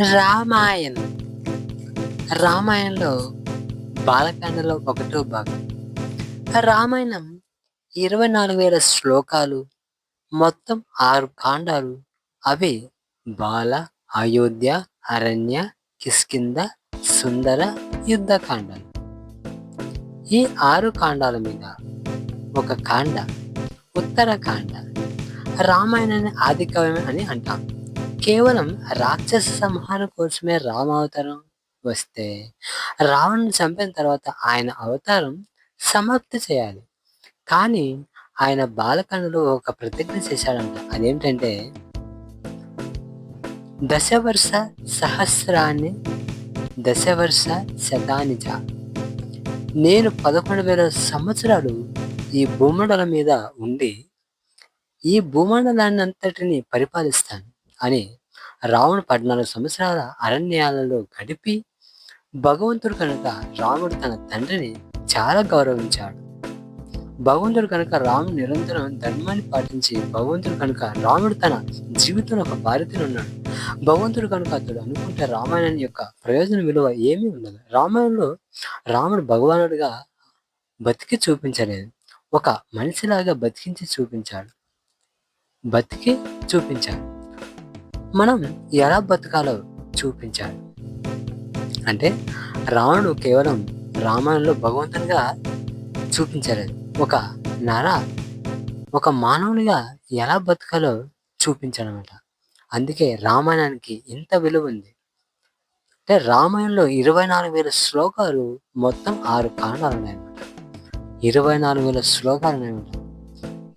రామాయణం. రామాయణంలో బాలకాండలో ఒకటో భాగం. రామాయణం ఇరవై నాలుగు వేల శ్లోకాలు మొత్తం ఆరు కాండాలు. అవి బాల అయోధ్య అరణ్య కిష్కింద సుందర యుద్ధకాండాలు ఈ ఆరు కాండాల మీద ఒక కాండ ఉత్తరకాండ రామాయణాన్ని ఆదికవ్యం అని అంటాం. కేవలం రాక్షస సంహారం కోసమే రామ అవతారం వస్తే రావణుని చంపిన తర్వాత ఆయన అవతారం సమాప్తి చేయాలి. కానీ ఆయన బాలకాండలో ఒక ప్రతిజ్ఞ చేశాడంట. అదేమిటంటే దశవర్ష సహస్రాన్ని దశవర్ష శతానిజ నేను పదకొండు వేల సంవత్సరాలు ఈ భూమండలం మీద ఉండి ఈ భూమండలాన్ని అంతటిని పరిపాలిస్తాను. అని రావణు పద్నాలుగు సంవత్సరాల అరణ్యాలలో గడిపి భగవంతుడు కనుక రాముడు తన తండ్రిని చాలా గౌరవించాడు. భగవంతుడు కనుక రాముడు నిరంతరం ధర్మాన్ని పాటించి భగవంతుడు కనుక రాముడు తన జీవితంలో ఒక బాధ్యతను ఉన్నాడు. భగవంతుడు కనుక అతడు అనుకుంటే రామాయణం యొక్క ప్రయోజన విలువ ఏమీ ఉండదు. రామాయణంలో రాముడు భగవానుడిగా బతికి చూపించలేదు. ఒక మనిషిలాగా బతికించి చూపించాడు. బతికి చూపించాడు. మనం ఎలా బతకాలో చూపించాడు అంటే రావణుడు కేవలం రామాయణంలో భగవంతునిగా చూపించలేదు. ఒక నర ఒక మానవునిగా ఎలా బతకాలో చూపించాడనమాట. అందుకే రామాయణానికి ఇంత విలువ ఉంది. అంటే రామాయణంలో ఇరవై నాలుగు వేల శ్లోకాలు మొత్తం ఆరు కాండాలు ఉన్నాయన్నమాట. ఇరవై నాలుగు వేల శ్లోకాలు ఉన్నాయన్నమాట.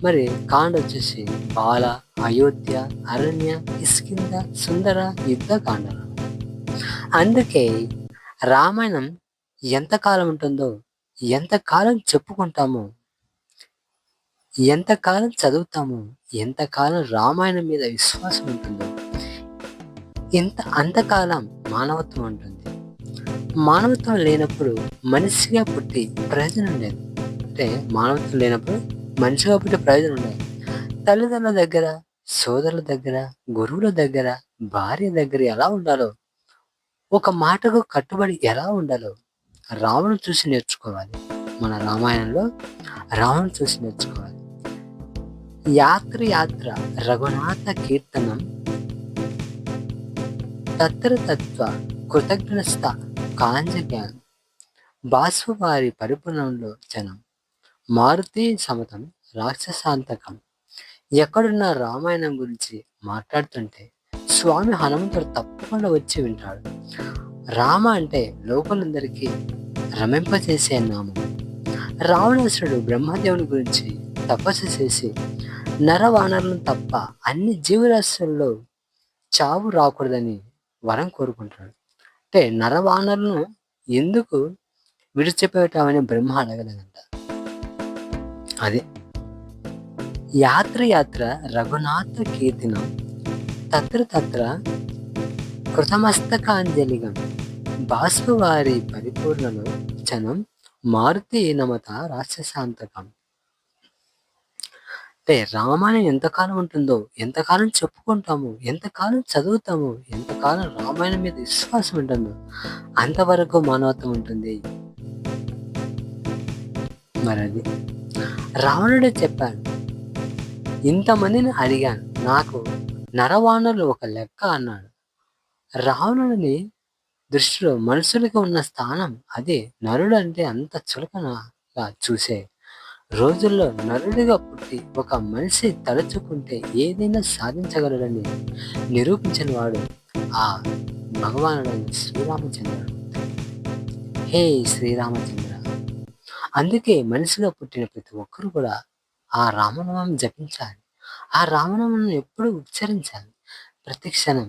మరి కాండ వచ్చేసి బాల అయోధ్య అరణ్య ఇస్కింద సుందర యుద్ధ కాండలు. అందుకే రామాయణం ఎంతకాలం ఉంటుందో ఎంతకాలం చెప్పుకుంటామో ఎంతకాలం చదువుతామో ఎంతకాలం రామాయణం మీద విశ్వాసం ఉంటుందో ఇంత అంతకాలం మానవత్వం ఉంటుంది. మానవత్వం లేనప్పుడు మనిషిగా పుట్టి ప్రయోజనం లేదు. అంటే మానవత్వం లేనప్పుడు మనిషిగా పుట్టి ప్రయోజనం ఉన్నాయి. తల్లిదండ్రుల దగ్గర సోదరుల దగ్గర గురువుల దగ్గర భార్య దగ్గర ఎలా ఉండాలో ఒక మాటకు కట్టుబడి ఎలా ఉండాలో రావణు చూసి నేర్చుకోవాలి. మన రామాయణంలో రావణు చూసి నేర్చుకోవాలి. యాత్ర యాత్ర రఘునాథ కీర్తనం తత్ర తత్వ కృతజ్ఞస్థ కాంజజ్ఞానం బాష్పవారి పరిపూర్ణంలో జనం. మారుతి సమతం రాక్షసాంతకం. ఎక్కడున్న రామాయణం గురించి మాట్లాడుతుంటే స్వామి హనుమంతుడు తప్పకుండా వచ్చి వింటాడు. రామ అంటే లోకలందరికీ రమింపజేసే నామం. రావణాసుడు బ్రహ్మదేవుని గురించి తపస్సు చేసి నరవానరులను తప్ప అన్ని జీవరాశుల్లో చావు రాకూడదని వరం కోరుకుంటాడు. అంటే నరవానరులను ఎందుకు విడిచిపెట్టామని బ్రహ్మ అడగలేదంట. అదే. యాత్ర యాత్ర రఘునాథ కీర్తినం. తత్ర తత్ర కృతమస్తకాంజలిగం. బాష్పవారి పరిపూర్ణలో జనం మారుతి నమత రాక్షసాంతకం. అంటే రామాయణం ఎంతకాలం ఉంటుందో ఎంతకాలం చెప్పుకుంటాము ఎంతకాలం చదువుతాము ఎంతకాలం రామాయణం మీద విశ్వాసం ఉంటుందో అంతవరకు మానవత్వం ఉంటుంది. మరి అది రావణుడు చెప్పాడు ఇంతమందిని అడిగాను. నాకు నరవాణులు ఒక లెక్క అన్నాడు. రావణుడిని దృష్టిలో మనుషులకి ఉన్న స్థానం అదే. నరుడు అంటే అంత చులకనగా చూసే. రోజుల్లో నరుడిగా పుట్టి ఒక మనిషి తలుచుకుంటే ఏదైనా సాధించగలడని నిరూపించిన వాడు ఆ భగవానుడు శ్రీరామచంద్రుడు. హే శ్రీరామచంద్ర అందుకే మనసులో పుట్టిన ప్రతి ఒక్కరు కూడా ఆ రామనామం జపించాలి. ఆ రామనామం ఎప్పుడు ఉచ్చరించాలి. ప్రతి క్షణం